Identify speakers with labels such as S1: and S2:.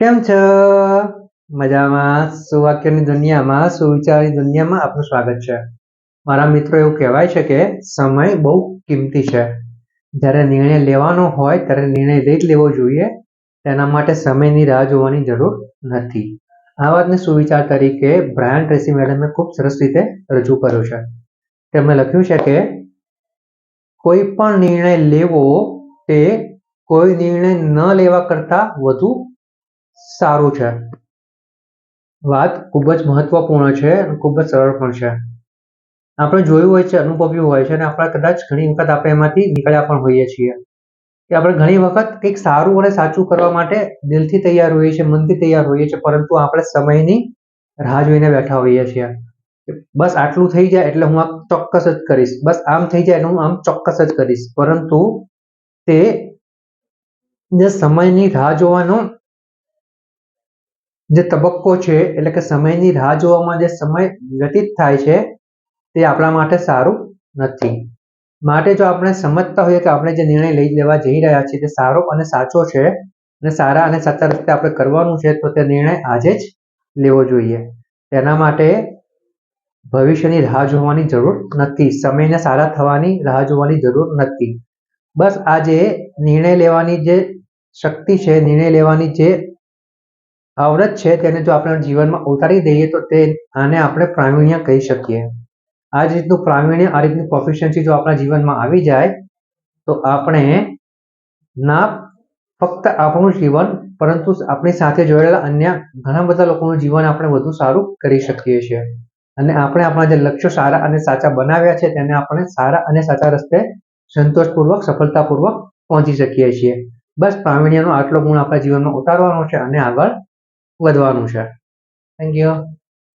S1: કેમ છો? મજામાં. સુવાક્યની દુનિયામાં, સુવિચારની દુનિયામાં આપનું સ્વાગત છે. મારા મિત્રો એવું કહેવાય છે કે સમય બહુ કિંમતી છે. જ્યારે નિર્ણય લેવાનો હોય, ત્યારે નિર્ણય લઈ જ લેવો જોઈએ. તેના માટે સમયની રાહ જોવાની જરૂર નથી. આ વાતને સુવિચાર તરીકે બ્રાયન ટ્રેસી મેડમે ખૂબ સરસ રીતે રજૂ કર્યો છે. તેમણે લખ્યું છે કે કોઈ પણ નિર્ણય લેવો તે કોઈ નિર્ણય ન લેવા કરતાં વધુ સારું છે. વાત ખૂબ જ મહત્વપૂર્ણ છે અને ખૂબ જ સરળ પણ છે. આપણે જોયું હોય છે, અનુભવ્યું હોય છે અને આપણે કદાચ ઘણી વખત આપણે એમાંથી નીકળ્યા પણ હોઈએ છીએ. કે આપણે ઘણી વખત કંઈક સારું અને સાચું કરવા માટે દિલથી તૈયાર હોઈએ છીએ, મનથી તૈયાર હોઈએ છીએ, પરંતુ આપણે સમયની રાહ જોઈને બેઠા હોઈએ છીએ. બસ આટલું થઈ જાય એટલે હું આ ચોક્કસ જ કરીશ. બસ આમ થઈ જાય એટલે હું આમ ચોક્કસ જ કરીશ. પરંતુ તે જે સમયની રાહ જોવાનો જે તબક્કો છે, એટલે કે સમયની રાહ જોવામાં જે સમય વ્યતીત થાય છે, તે આપણા માટે સારું નથી. માટે જો આપણે સમજતા હોઈએ કે આપણે જે નિર્ણય લઈ લેવા જઈ રહ્યા છીએ, તે સારો અને સાચો છે અને સારા અને સાચા રીતે આપણે કરવાનું છે, તો તે નિર્ણય આજે જ લેવો જોઈએ. તેના માટે ભવિષ્યની રાહ જોવાની જરૂર નથી. સમયને સારા થવાની રાહ જોવાની જરૂર નથી. બસ આજે નિર્ણય લેવાની જે શક્તિ છે, નિર્ણય લેવાની જે આવડત છે તેને જો આપણે જીવનમાં ઉતારી દઈએ તો તે આને આપણે પ્રાવીણ્ય કહી શકીએ. આ જ રીતનું પ્રાવીણ્ય, આ રીતની પ્રોફિશિયન્સી જો આપણા જીવનમાં આવી જાય, તો આપણે ના ફક્ત આપણું જીવન, પરંતુ આપણી સાથે જોડાયેલા અન્ય ઘણા બધા લોકોનું જીવન આપણે વધુ સારું કરી શકીએ છીએ. અને આપણે આપણા જે લક્ષ્યો સારા અને સાચા બનાવ્યા છે, તેને આપણે સારા અને સાચા રસ્તે સંતોષપૂર્વક, સફળતાપૂર્વક પહોંચી શકીએ છીએ. બસ પ્રાવીણ્યનો આટલો ગુણ આપણા જીવનમાં ઉતારવાનો છે અને આગળ વધવાનું છે. Thank you